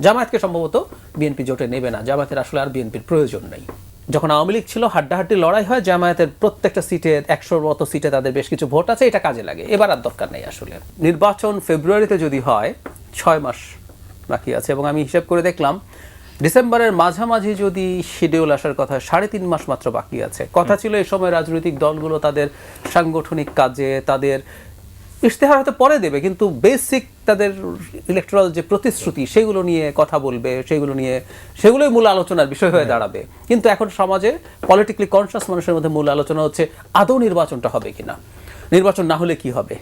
জামায়াতকে সম্ভবত বিএনপি জোটে নেবে না। জামায়াতের আসলে আর বিএনপির প্রয়োজন নেই। যখন আওয়ামী লীগ ছিল হাড্ডাহাড্ডি লড়াই হয় জামায়াতের প্রত্যেকটা সিটে একশোর মতো সিটে তাদের বেশ কিছু ভোট আছে এটা কাজে লাগে। এবার আর দরকার নেই আসলে। নির্বাচন ফেব্রুয়ারিতে যদি হয় ছয় মাস বাকি আছে এবং আমি হিসাব করে দেখলাম ডিসেম্বরের মাঝামাঝি যদি শিডিউল আসার কথা সাড়ে তিন মাস মাত্র বাকি আছে। কথা ছিল এই সময় রাজনৈতিক দলগুলো তাদের সাংগঠনিক কাজে তাদের ইশতেহার হয়তো পরে দেবে কিন্তু বেসিক তাদের ইলেকট্রাল যে প্রতিশ্রুতি সেগুলো নিয়ে কথা বলবে সেগুলো নিয়ে সেগুলোই মূল আলোচনার বিষয় হয়ে দাঁড়াবে। কিন্তু এখন সমাজে পলিটিক্যালি কনসিয়াস মানুষের মধ্যে মূল আলোচনা হচ্ছে আদৌ নির্বাচনটা হবে কিনা? নির্বাচন না হলে কি হবে?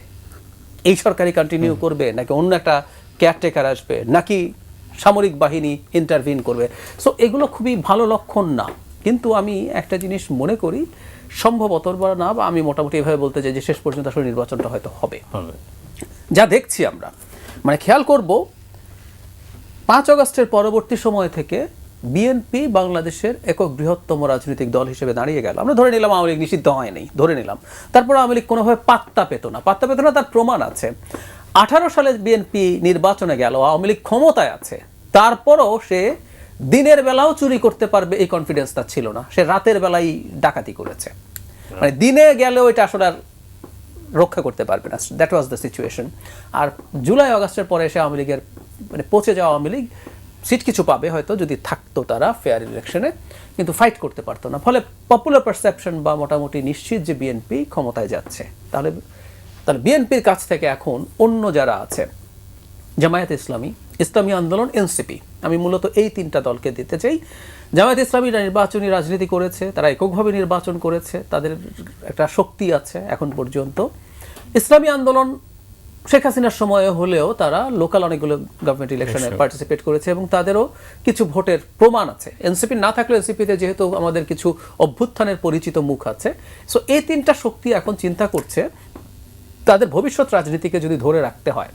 এই সরকারি কন্টিনিউ করবে নাকি অন্য একটা কেয়ারটেকার আসবে নাকি সামরিক বাহিনী ইন্টারভিন করবে? সো এগুলো খুবই ভালো লক্ষণ না। কিন্তু আমি একটা জিনিস মনে করি সম্ভবত বা না বা আমি মোটামুটি এভাবে বলতে চাই যে শেষ পর্যন্ত আসলে নির্বাচনটা হয়তো হবে। হবে। যা দেখছি আমরা। মানে খেয়াল করব পাঁচ অগস্টের পরবর্তী সময় থেকে বিএনপি বাংলাদেশের একক বৃহত্তম রাজনৈতিক দল হিসেবে দাঁড়িয়ে গেল। আমরা ধরে নিলাম আওয়ামী লীগ নিষিদ্ধ হয়নি ধরে নিলাম। তারপর আওয়ামী লীগ কোনোভাবে পাত্তা পেত না। পাত্তা পেত না তার প্রমাণ আছে। আঠারো সালে বিএনপি নির্বাচনে গেল আওয়ামী লীগ ক্ষমতায় আছে। তারপরও সে দিনের বেলাও চুরি করতে পারবে এই কনফিডেন্স তার ছিল না। সে রাতের বেলায় ডাকাতি করেছে। মানে দিনে গেলেও এটা আসলে আর রক্ষা করতে পারবে না। দ্যাট ওয়াজ দ্য সিচুয়েশন আর জুলাই আগস্টের পরে এসে আওয়ামী লীগের মানে পচে যাওয়া আওয়ামী লীগ সিট কিছু পাবে হয়তো, যদি থাকতো তারা ফেয়ার ইলেকশনে কিন্তু ফাইট করতে পারতো না। ফলে পপুলার পারসেপশন বা মোটামুটি নিশ্চিত যে বিএনপি ক্ষমতায় যাচ্ছে। তাহলে তাহলে বিএনপির কাছ থেকে এখন অন্য যারা আছে জামায়াত ইসলামী ইসলামী আন্দোলন এনসিপি। আমি মূলত এই তিনটা দলকে দিতে চাই। জামায়াত ইসলামী নির্বাচনী রাজনীতি করেছে তারা এককভাবে নির্বাচন করেছে তাদের একটা শক্তি আছে এখন পর্যন্ত। ইসলামী আন্দোলন শেখ হাসিনার সময়ে হলেও তারা লোকাল অনেকগুলো গভর্নমেন্ট ইলেকশনে পার্টিসিপেট করেছে এবং তাদেরও কিছু ভোটের প্রমাণ আছে। এনসিপি না থাকলে এনসিপিতে যেহেতু আমাদের কিছু অভ্যুত্থানের পরিচিত মুখ আছে। সো এই তিনটা শক্তি এখন চিন্তা করছে তাদের ভবিষ্যৎ রাজনীতিকে যদি ধরে রাখতে হয়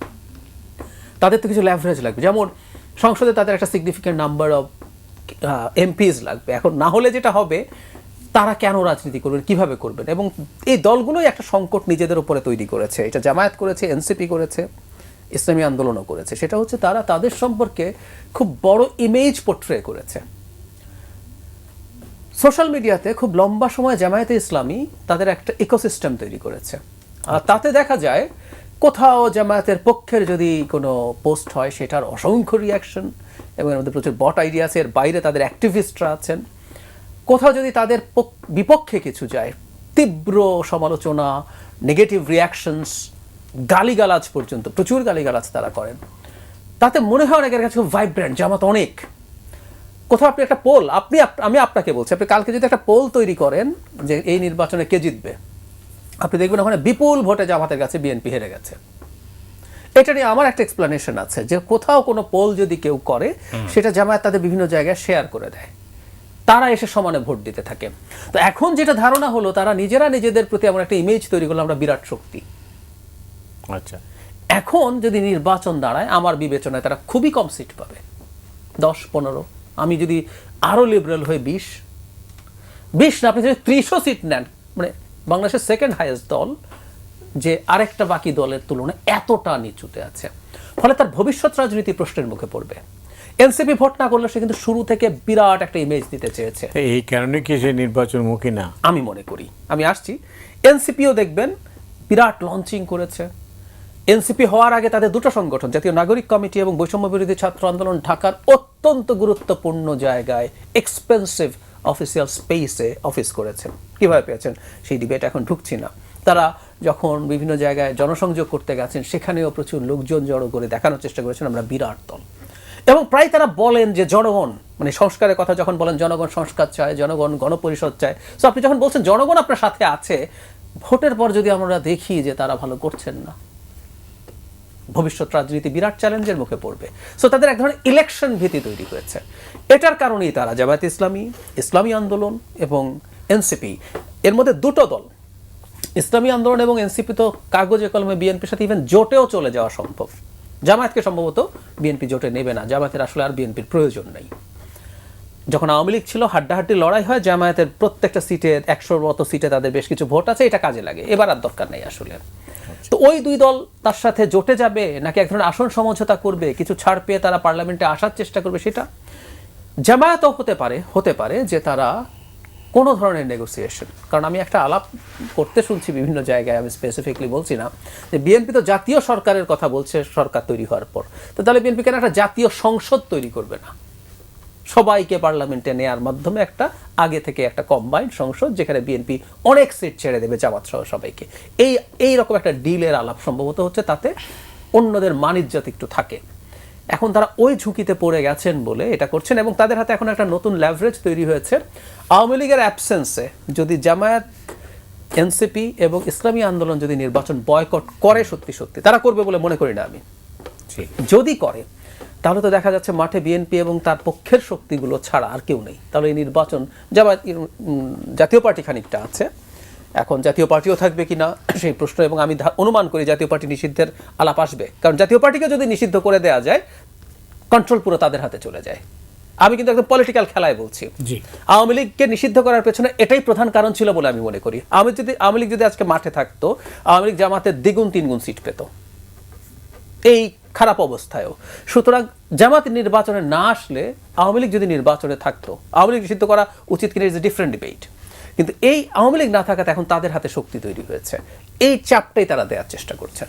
তাদের তো কিছু ল্যাভারেজ লাগবে। যেমন সংসদে তাদের একটা সিগনিফিক্যান্ট নাম্বার অফ এমপিস লাগবে। এখন না হলে যেটা হবে, তারা কেন রাজনীতি করবেন কীভাবে করবেন এবং এই দলগুলোই একটা সংকট নিজেদের উপরে তৈরি করেছে। এটা জামায়াত করেছে এনসিপি করেছে, ইসলামী আন্দোলনও করেছে। সেটা হচ্ছে তারা তাদের সম্পর্কে খুব বড় ইমেজ পোট্রে করেছে। সোশ্যাল মিডিয়াতে খুব লম্বা সময় জামায়াতে ইসলামী তাদের একটা ইকোসিস্টেম তৈরি করেছে। আর তাতে দেখা যায় কোথাও জামায়াতের পক্ষের যদি কোনো পোস্ট হয়, সেটার অসংখ্য রিয়াকশন এবং মধ্যে প্রচুর বট আইডিয়া আছে। এর বাইরে তাদের অ্যাক্টিভিস্টরা আছেন। কোথাও যদি তাদের পক- বিপক্ষে কিছু যায়, তীব্র সমালোচনা নেগেটিভ রিয়াকশনস গালিগালাজ পর্যন্ত, প্রচুর গালিগালাজ তারা করেন। তাতে মনে হয় অনেকের কাছে খুব ভাইব্রেন্ট জামাত অনেক। কোথাও আপনি একটা পোল আপনি আপ- আমি আপনাকে বলছি, আপনি কালকে যদি একটা পোল তৈরি করেন যে এই নির্বাচনে কে জিতবে আপনি দেখবেন ওখানে বিপুল ভোটে জামাতের কাছে বিএনপি হেরে গেছে। এটা নিয়ে আমার একটা এক্সপ্লেনেশন আছে যে কোথাও কোনো পোল যদি কেউ করে সেটা জামায়াত তাদের বিভিন্ন জায়গায় শেয়ার করে দেয়। তারা এসে সমানে ভোট দিতে থাকে। তো এখন যেটা ধারণা হলো তারা নিজেরা নিজেদের প্রতি এমন একটা ইমেজ তৈরি করল আমরা বিরাট শক্তি। আচ্ছা। এখন যদি নির্বাচন দাঁড়ায় আমার বিবেচনায় তারা খুবই কম সিট পাবে। দশ পনেরো আমি যদি আরও লিবারেল হয়ে বিশ বিশ না আপনি যদি ত্রিশও সিট নেন মানে বাংলাদেশের সেকেন্ড হাইয়েস্ট দল যে আরেকটা বাকি দলের তুলনায় এতটা নিচুতে আছে। ফলে তার ভবিষ্যৎ রাজনীতি প্রশ্নের মুখে পড়বে। এনসিপি ভোট না করলে সে কিন্তু শুরু থেকে বিরাট একটা ইমেজ দিতে চেয়েছে। এই কারণে কি সে নির্বাচনমুখী না? আমি মনে করি। আমি আসছি। এনসিপিও দেখবেন বিরাট লঞ্চিং করেছে। এনসিপি হওয়ার আগে তাদের দুটো সংগঠন জাতীয় নাগরিক কমিটি এবং বৈষম্য বিরোধী ছাত্র আন্দোলন ঢাকার অত্যন্ত গুরুত্বপূর্ণ জায়গায় এক্সপেন্সিভ অফিসিয়াল স্পেসে অফিস করেছেন। কীভাবে পেয়েছেন? সেই ডিবেট এখন ঢুকছি না। তারা যখন বিভিন্ন জায়গায় জনসংযোগ করতে গেছেন, সেখানেও প্রচুর লোকজন জড়ো করে দেখানোর চেষ্টা করেছেন আমরা বিরাট দল। এবং প্রায় তারা বলেন যে জনগণ মানে সংস্কারের কথা যখন বলেন, জনগণ সংস্কার চায়, জনগণ গণপরিষদ চায়। সো আপনি যখন বলছেন, জনগণ আপনার সাথে আছে, ভোটের পর যদি আমরা দেখি যে তারা ভালো করছেন না ভবিষ্যৎ রাজনীতি বিরাট চ্যালেঞ্জের মুখে পড়বে। সো তাদের এক ধরনের ইলেকশন ভীতি তৈরি হয়েছে। এটার কারণেই তারা জামায়াত ইসলামী ইসলামী আন্দোলন এবং এনসিপি, এর মধ্যে দুটো দল, ইসলামী আন্দোলন এবং এনসিপি তো কাগজে কলমে বিএনপির সাথে ইভেন জোটেও চলে যাওয়া সম্ভব। জামায়াতকে সম্ভবত বিএনপি জোটে নেবে না, জামায়াতের আসলে আর বিএনপির প্রয়োজন নেই। যখন আওয়ামী লীগ ছিল, হাড্ডাহাড্ডি লড়াই হয়, জামায়াতের প্রত্যেকটা সিটে, একশোর মতো সিটে তাদের বেশ কিছু ভোট আছে, এটা কাজে লাগে। এবার আর দরকার নেই আসলে। তো ওই দুই দল তার সাথে জোটে যাবে নাকি এক ধরনের আসন সমঝোতা করবে? কিছু ছাড় পেয়ে তারা পার্লামেন্টে আসার চেষ্টা করবে সেটা জামায়াতও হতে পারে হতে পারে যে তারা কোনো ধরনের নেগোসিয়েশন কারণ আমি একটা আলাপ করতে শুনছি বিভিন্ন জায়গায়, আমি স্পেসিফিকলি বলছি না যে বিএনপি তো জাতীয় সরকারের কথা বলছে, সরকার তৈরি হওয়ার পর। তো তাহলে বিএনপি কেন একটা জাতীয় সংসদ তৈরি করবে না? সবাইকে পার্লামেন্টে নেয়ার মাধ্যমে একটা আগে থেকে একটা কম্বাইন্ড সংসদ যেখানে বিএনপি অনেক সিট ছেড়ে দেবে জামাত সহ সবাইকে। এই এই রকম একটা ডিলের আলাপ সম্ভবত হচ্ছে তাতে অন্যদের মানিজ্যত একটু থাকে। এখন তারা ওই ঝুঁকিতে পড়ে গেছেন বলে এটা করছেন এবং তাদের হাতে এখন একটা নতুন ল্যাভারেজ তৈরি হয়েছে। আওয়ামী লীগের অ্যাবসেন্সে যদি জামায়াত এনসিপি এবং ইসলামী আন্দোলন যদি নির্বাচন বয়কট করে সত্যি সত্যি তারা করবে বলে মনে করি না আমি। যদি করে তাহলে তো দেখা যাচ্ছে মাঠে বিএনপি এবং তার পক্ষের শক্তিগুলো ছাড়া আর কেউ নেই। তাহলে এই নির্বাচন জামায়াত জাতীয় পার্টি খানিকটা আছে। এখন জাতীয় পার্টিও থাকবে কি না সেই প্রশ্ন এবং আমি অনুমান করি জাতীয় পার্টি নিষিদ্ধের আলাপ আসবে। কারণ জাতীয় পার্টিকে যদি নিষিদ্ধ করে দেওয়া যায় কন্ট্রোল পুরো তাদের হাতে চলে যায়। আমি কিন্তু একদম পলিটিক্যাল খেলায় বলছি। আওয়ামী লীগকে নিষিদ্ধ করার পেছনে এটাই প্রধান কারণ ছিল বলে আমি মনে করি। আমি যদি আওয়ামী লীগ যদি আজকে মাঠে থাকতো আওয়ামী লীগ জামাতের দ্বিগুণ তিনগুণ সিট পেত। এই খারাপ অবস্থায়ও। সুতরাং জামাত নির্বাচনে না আসলে আওয়ামী লীগ যদি নির্বাচনে থাকতো, আওয়ামী লীগ নিষিদ্ধ করা উচিত কিনা ইজ এ ডিফারেন্ট ডিবেট কিন্তু এই আওয়ামী লীগ না থাকাতে এখন তাদের হাতে শক্তি তৈরি হয়েছে। এই চাপটাই তারা দেওয়ার চেষ্টা করছেন।